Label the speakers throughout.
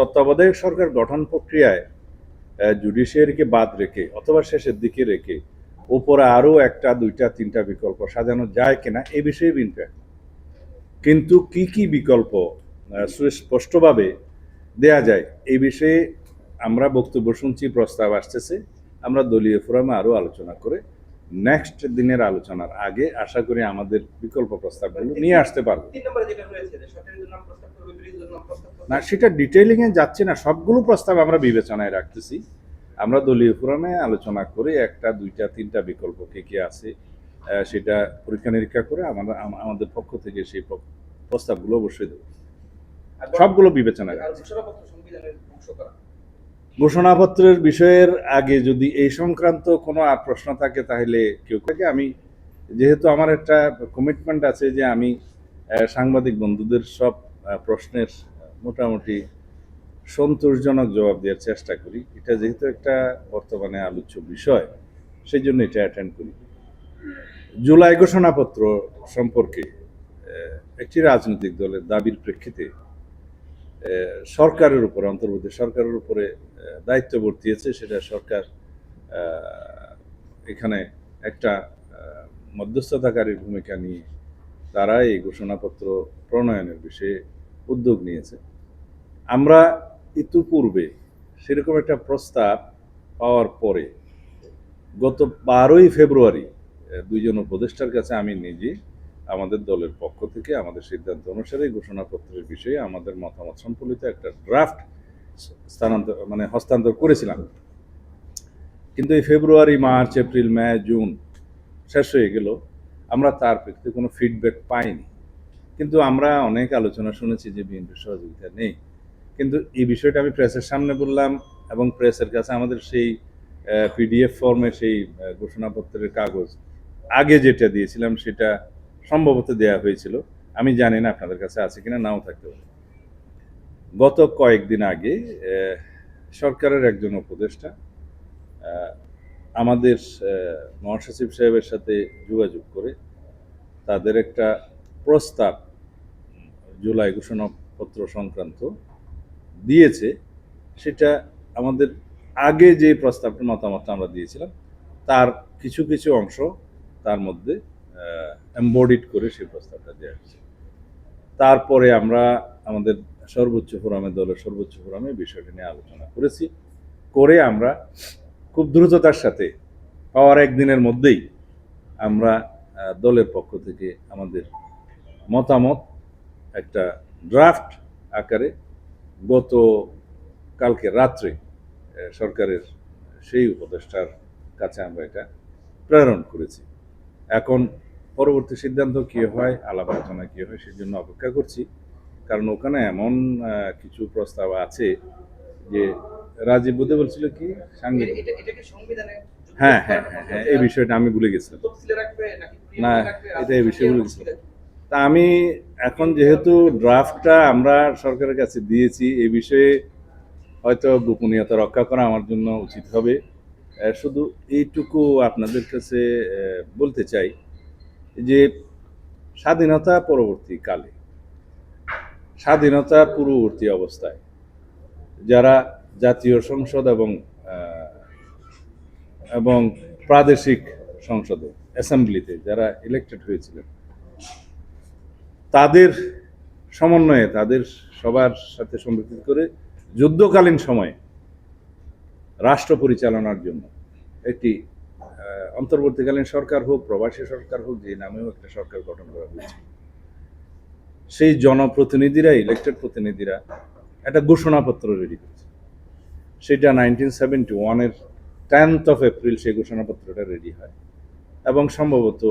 Speaker 1: তত্ত্বাবধায়ক সরকার গঠন প্রক্রিয়ায় জুডিশিয়ারিকে বাদ রেখে অথবা শেষের দিকে রেখে উপরে আরও একটা, দুইটা, তিনটা বিকল্প সাজানো যায় কিনা এ বিষয়ে বিনতে। কিন্তু কি কি বিকল্প সুস্পষ্টভাবে দেয়া যায় এই বিষয়ে আমরা বক্তব্য শুনছি, প্রস্তাব আসতেছে। আমরা দলীয় ফোরামে আরও আলোচনা করে নেক্সট দিনের আলোচনার আগে আশা করি আমাদের বিকল্প প্রস্তাবগুলো নিয়ে আসতে পারব। না সেটা ডিটেইলিং এ যাচ্ছে না সবগুলো প্রস্তাব আমরা বিবেচনায় রাখতেছি। আমরা দলীয় ফোরামে আলোচনা করে একটা দুইটা তিনটা বিকল্প কে কি আছে সেটা পরীক্ষা নিরীক্ষা করে আমরা আমাদের পক্ষ থেকে সেই প্রস্তাবগুলো অবশ্যই দেবো। সবগুলো বিবেচনায় রাখছি
Speaker 2: ঘোষণাপত্র সংবিধানের অংশ করা
Speaker 1: ঘোষণাপত্রের বিষয়ের আগে যদি এই সংক্রান্ত কোনো আর প্রশ্ন থাকে, তাহলে কেউ থাকে। আমি যেহেতু আমার একটা কমিটমেন্ট আছে যে আমি সাংবাদিক বন্ধুদের সব প্রশ্নের মোটামুটি সন্তোষজনক জবাব দেওয়ার চেষ্টা করি। এটা যেহেতু একটা বর্তমানে আলোচ্য বিষয় সেই জন্য এটা অ্যাটেন্ড করি। জুলাই ঘোষণাপত্র সম্পর্কে একটি রাজনৈতিক দলের দাবির প্রেক্ষিতে সরকারের উপর, অন্তর্বর্তী সরকারের উপরে দায়িত্ব বর্তিয়েছে সেটা সরকার এখানে একটা মধ্যস্থতাকারীর ভূমিকা নিয়ে তারা এই ঘোষণাপত্র প্রণয়নের বিষয়ে উদ্যোগ নিয়েছে। আমরা ইতিপূর্বে সেরকম একটা প্রস্তাব পাওয়ার পরে গত বারোই ফেব্রুয়ারি দুইজন উপদেষ্টার কাছে আমি নিজে আমাদের দলের পক্ষ থেকে, আমাদের সিদ্ধান্ত অনুসারে ঘোষণাপত্রের বিষয়ে আমাদের মতামত সম্পলিত একটা ড্রাফট স্থানান্তর মানে হস্তান্তর করেছিলাম। কিন্তু এই February, March, April, May, June শেষ হয়ে গেল। আমরা তার প্রেক্ষিতে কোনো ফিডব্যাক পাইনি। কিন্তু আমরা অনেক আলোচনা শুনেছি যে বিএনপির সহযোগিতা নেই। কিন্তু এই বিষয়টা আমি প্রেসের সামনে বললাম এবং প্রেসের কাছে আমাদের সেই পিডিএফ ফর্মে সেই ঘোষণাপত্রের কাগজ আগে যেটা দিয়েছিলাম সেটা সম্ভবত দেয়া হয়েছিল। আমি জানি না আপনাদের কাছে আছে কিনা, নাও থাকতে পারে। গত কয়েকদিন আগে সরকারের একজন উপদেষ্টা আমাদের মহাসচিব সাহেবের সাথে যোগাযোগ করে তাদের একটা প্রস্তাব জুলাই ঘোষণাপত্র সংক্রান্ত দিয়েছে। সেটা আমাদের আগে যে প্রস্তাবটা মতামতটা আমরা দিয়েছিলাম, তার কিছু কিছু অংশ তার মধ্যে এম্বডিড করে সেই প্রস্তাবটা দেওয়া হয়েছে। তারপরে আমরা আমাদের সর্বোচ্চ ফোরামে, দলের সর্বোচ্চ ফোরামে বিষয়টি নিয়ে আলোচনা করেছি। করে আমরা খুব দ্রুততার সাথে, পাওয়ার একদিনের মধ্যেই আমরা দলের পক্ষ থেকে আমাদের মতামত একটা ড্রাফট আকারে গত কালকে রাত্রে সরকারের সেই উপদেষ্টার কাছে আমরা এটা প্রেরণ করেছি। এখন পরবর্তী সিদ্ধান্ত কী হয় আলাপ আলোচনা কী হয় সেই জন্য অপেক্ষা করছি। কারণ ওখানে এমন কিছু প্রস্তাব আছে যে রাজীব বুদ্ধে বলছিল কি সাংবিধানিক হ্যাঁ হ্যাঁ হ্যাঁ হ্যাঁ এই বিষয়টা আমি ভুলে গেছিলাম। না, এটা এই বিষয়ে
Speaker 2: ভুলে
Speaker 1: কিছু- তা আমি এখন যেহেতু ড্রাফটটা আমরা সরকারের কাছে দিয়েছি এ বিষয়ে হয়তো গোপনীয়তা রক্ষা করা আমার জন্য উচিত হবে। শুধু এইটুকু আপনাদের কাছে বলতে চাই যে স্বাধীনতা পরবর্তী কালে স্বাধীনতা পূর্ববর্তী অবস্থায় যারা জাতীয় সংসদ এবং এবং প্রাদেশিক সংসদে, অ্যাসেম্বলিতে যারা ইলেকটেড হয়েছিলেন, তাদের সমন্বয়ে, তাদের সবার সাথে সম্পর্কিত করে যুদ্ধকালীন সময়ে রাষ্ট্র পরিচালনার জন্য একটি অন্তর্বর্তীকালীন সরকার হোক, প্রবাসী সরকার হোক, যে নামেও একটা সরকার গঠন করা হয়েছে। সেই জনপ্রতিনিধিরা ইলেকটেড প্রতিনিধিরা একটা ঘোষণাপত্র রেডি করেছে। সেটা নাইনটিন সেভেন্টি ওয়ানের টেন্থ অফ এপ্রিল সেই ঘোষণাপত্রটা রেডি হয়। এবং সম্ভবত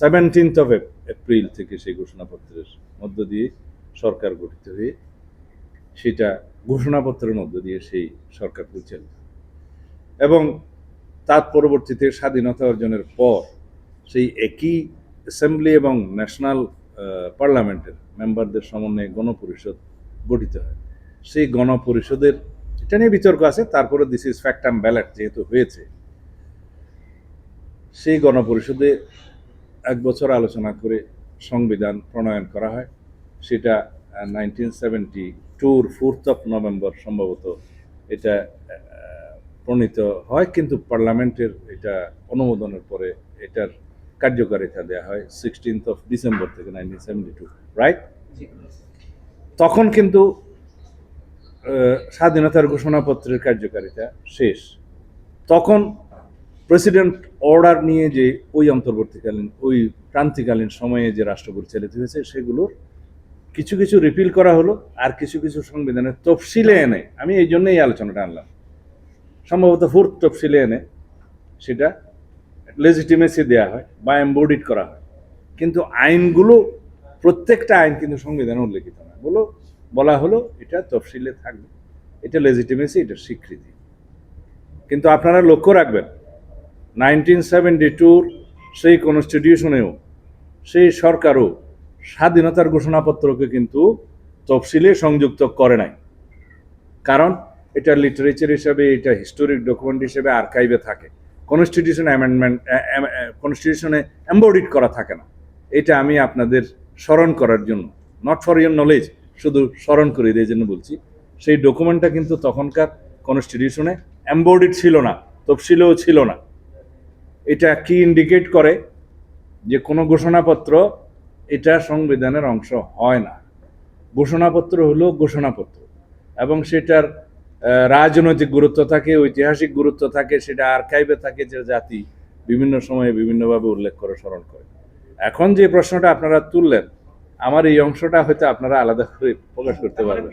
Speaker 1: সেভেন্টিন্থ অফ এপ্রিল থেকে সেই ঘোষণাপত্রের মধ্য দিয়ে সরকার গঠিত হয়ে সেটা ঘোষণাপত্রের মধ্য দিয়ে সেই সরকার পরিচালিত এবং তার পরবর্তীতে স্বাধীনতা অর্জনের পর সেই একই অ্যাসেম্বলি এবং ন্যাশনাল পার্লামেন্টের মেম্বারদের সমন্বয়ে গণপরিষদ গঠিত হয়। সেই গণপরিষদের এটা নিয়ে বিতর্ক আছে, তারপরে this is fact and ballot যেহেতু হয়েছে। সেই গণপরিষদে এক বছর আলোচনা করে সংবিধান প্রণয়ন করা হয়। সেটা নাইনটিন সেভেন্টি টুর ফোর্থ অফ নভেম্বর সম্ভবত এটা প্রণীত হয় কিন্তু পার্লামেন্টের এটা অনুমোদনের পরে এটার কার্যকারিতা দেওয়া হয় সিক্সটিন্থ অফ ডিসেম্বর থেকে নাইনটিন সেভেন্টি টু রাইট তখন কিন্তু স্বাধীনতার ঘোষণাপত্রের কার্যকারিতা শেষ। তখন প্রেসিডেন্ট অর্ডার নিয়ে যে ওই অন্তর্বর্তীকালীন ওই ক্রান্তিকালীন সময়ে যে রাষ্ট্র পরিচালিত হয়েছে সেগুলোর কিছু কিছু রিপিল করা হলো আর কিছু কিছু সংবিধানের তফসিলে এনে আমি এই জন্যই আলোচনাটা আনলাম। সম্ভবত ফোর্থ তফসিলে এনে সেটা লেজিটিমেসি দেওয়া হয়, বা এম্বডিড করা হয়। কিন্তু আইনগুলো, প্রত্যেকটা আইন কিন্তু সংবিধানে উল্লেখিত না বলো, বলা হলো এটা তফসিলে থাকবে, এটা লেজিটিমেসি এটা স্বীকৃতি। কিন্তু আপনারা লক্ষ্য রাখবেন নাইনটিন সেভেন্টি টুর সেই কনস্টিটিউশনেও সেই সরকারও স্বাধীনতার ঘোষণাপত্রকে কিন্তু তফসিলে সংযুক্ত করে নাই। কারণ এটা লিটারেচার হিসাবে, এটা হিস্টোরিক ডকুমেন্ট হিসেবে আর্কাইভে থাকে। কনস্টিটিউশন অ্যামেন্ডমেন্ট কনস্টিটিউশনে এম্বডিড করা থাকে না। এটা আমি আপনাদের স্মরণ করার জন্য নট ফর ইয়োর নলেজ শুধু স্মরণ করে দিয়ে জন্য বলছি। সেই ডকুমেন্টটা কিন্তু তখনকার কনস্টিটিউশনে এম্বডিড ছিল না, তফসিলেও ছিল না। এটা কি ইন্ডিকেট করে? যে কোনো ঘোষণাপত্র এটা সংবিধানের অংশ হয় না। ঘোষণাপত্র হলো ঘোষণাপত্র এবং সেটার রাজনৈতিক গুরুত্ব থাকে ঐতিহাসিক গুরুত্ব থাকে সেটা আর্কাইভে থাকে যে জাতি বিভিন্ন সময়ে বিভিন্নভাবে উল্লেখ করে স্মরণ করে। এখন যে প্রশ্নটা আপনারা তুললেন আমার এই অংশটা হয়তো আপনারা আলাদা করে প্রকাশ করতে পারবেন।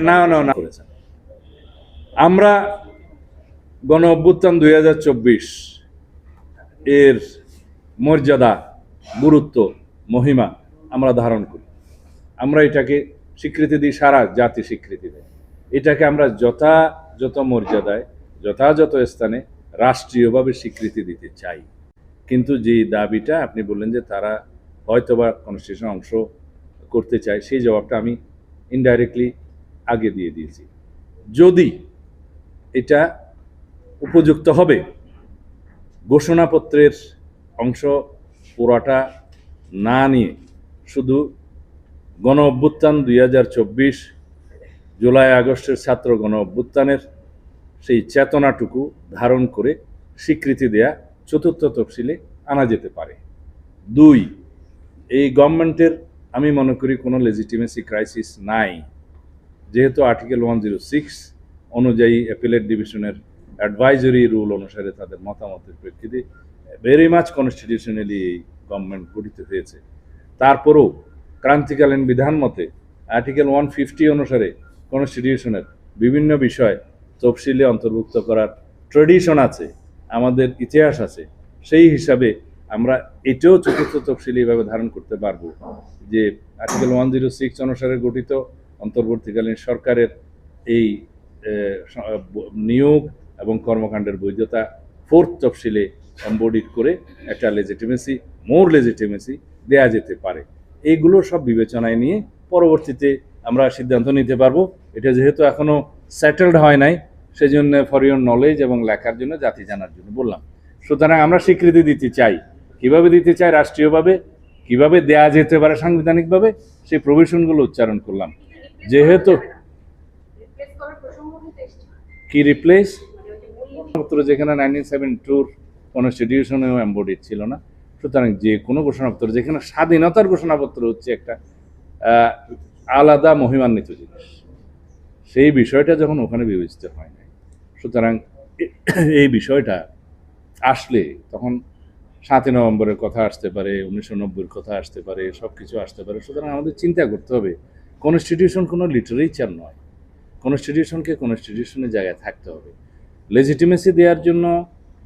Speaker 2: না
Speaker 1: না না। না। করেছেন। আমরা গণ অভ্যুত্থান দুই হাজার চব্বিশ এর মর্যাদা গুরুত্ব মহিমা আমরা ধারণ করি। আমরা এটাকে স্বীকৃতি দিই সারা জাতি স্বীকৃতি দেয়। এটাকে আমরা যথাযথ মর্যাদায় যথাযথ স্থানে রাষ্ট্রীয়ভাবে স্বীকৃতি দিতে চাই। কিন্তু যে দাবিটা আপনি বললেন যে তারা হয়তোবা কনস্টিটিউশন অংশ করতে চায়, সেই জবাবটা আমি ইনডাইরেক্টলি আগে দিয়ে দিয়েছি। যদি এটা উপযুক্ত হবে, ঘোষণাপত্রের অংশ পুরাটা না নিয়ে শুধু গণ অভ্যুত্থান দুই হাজার চব্বিশ জুলাই আগস্টের ছাত্র গণ অভ্যুত্থানের সেই চেতনাটুকু ধারণ করে স্বীকৃতি দেয়া চতুর্থ তফসিলে আনা যেতে পারে। দুই, এই গভর্নমেন্টের আমি মনে করি কোনো লেজিটিমেসি ক্রাইসিস নাই। যেহেতু আর্টিকেল ওয়ান জিরো সিক্স অনুযায়ী অ্যাপিলেট ডিভিশনের অ্যাডভাইজরি রুল অনুসারে তাদের মতামতের প্রেক্ষিতে ভেরি মাচ কনস্টিটিউশনালি এই গভর্নমেন্ট গঠিত হয়েছে। তারপরেও ক্রান্তিকালীন বিধান মতে আর্টিকেল ওয়ান ফিফটি অনুসারে কনস্টিটিউশনের বিভিন্ন বিষয় তফসিলে অন্তর্ভুক্ত করার ট্রেডিশন আছে, আমাদের ইতিহাস আছে, সেই হিসাবে আমরা এটাও চতুর্থ তফসিলি এভাবে ধারণ করতে পারব যে আর্টিকেল ওয়ান জিরো সিক্স অনুসারে গঠিত অন্তর্বর্তীকালীন সরকারের এই নিয়োগ এবং কর্মকাণ্ডের বৈধতা ফোর্থ তফসিলে এম্বডিড করে একটা লেজিটিমেসি মোর লেজিটিমেসি দেয়া যেতে পারে। এইগুলো সব বিবেচনায় নিয়ে পরবর্তীতে আমরা সিদ্ধান্ত নিতে পারব। এটা যেহেতু এখনও সেটেলড হয় নাই, সেজন্য ফর ইউর নলেজ এবং লেখার জন্য, জাতি জানার জন্য বললাম। সুতরাং আমরা স্বীকৃতি দিতে চাই। কীভাবে দিতে চাই? রাষ্ট্রীয়ভাবে। কীভাবে দেয়া যেতে পারে সাংবিধানিকভাবে? সেই প্রভিশনগুলো উচ্চারণ করলাম। যেহেতু কি রিপ্লেস যেখানে নাইনটিন সেভেন টুর কনস্টিটিউশনেও এম্বডিড ছিল না। সুতরাং যে কোনো ঘোষণাপত্র, যেখানে স্বাধীনতার ঘোষণাপত্র হচ্ছে একটা আলাদা মহিমান্বিত জিনিস। সেই বিষয়টা যখন ওখানে বিবেচিত হয় নাই, সুতরাং এই বিষয়টা আসলে তখন সাতই নভেম্বরের কথা আসতে পারে, উনিশশো নব্বইয়ের কথা আসতে পারে সব কিছু আসতে পারে। সুতরাং আমাদের চিন্তা করতে হবে কনস্টিটিউশন কোনো লিটারেচার নয়। কনস্টিটিউশনকে কনস্টিটিউশনের জায়গায় থাকতে হবে। লেজিটিমেসি দেওয়ার জন্য,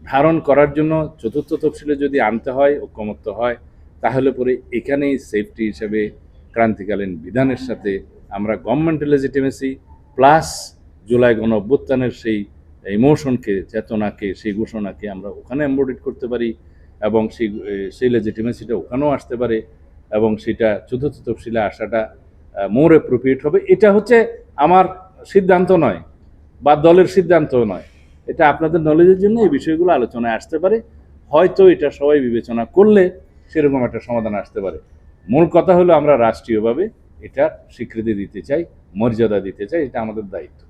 Speaker 1: ধারণ করার জন্য চতুর্থ তফসিলে যদি আনতে হয়, ঐক্যমত্য হয়, তাহলে পরে এখানেই সেফটি হিসেবে ক্রান্তিকালীন বিধানের সাথে আমরা গভর্নমেন্ট লেজিটিমেসি প্লাস জুলাই গণ অভ্যুত্থানের সেই ইমোশনকে চেতনাকে, সেই ঘোষণাকে আমরা ওখানে এম্বডিড করতে পারি এবং সেই সেই লেজিটিমেসিটা ওখানেও আসতে পারে এবং সেটা চতুর্থ তফসিলে আসাটা মোর অ্যাপ্রোপ্রিয়েট হবে। এটা হচ্ছে আমার সিদ্ধান্ত নয় বা দলের সিদ্ধান্ত নয়। এটা আপনাদের নলেজের জন্য এই বিষয়গুলো আলোচনায় আসতে পারে। হয়তো এটা সবাই বিবেচনা করলে সেরকম একটা সমাধান আসতে পারে। মূল কথা হলো আমরা রাষ্ট্রীয়ভাবে এটা স্বীকৃতি দিতে চাই, মর্যাদা দিতে চাই, এটা আমাদের দায়িত্ব।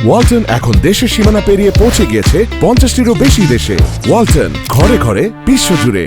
Speaker 3: ওয়ালটন এখন দেশের সীমানা পেরিয়ে পৌঁছে গিয়েছে পঞ্চাশটিরও বেশি দেশে। ওয়ালটন ঘরে ঘরে বিশ্বজুড়ে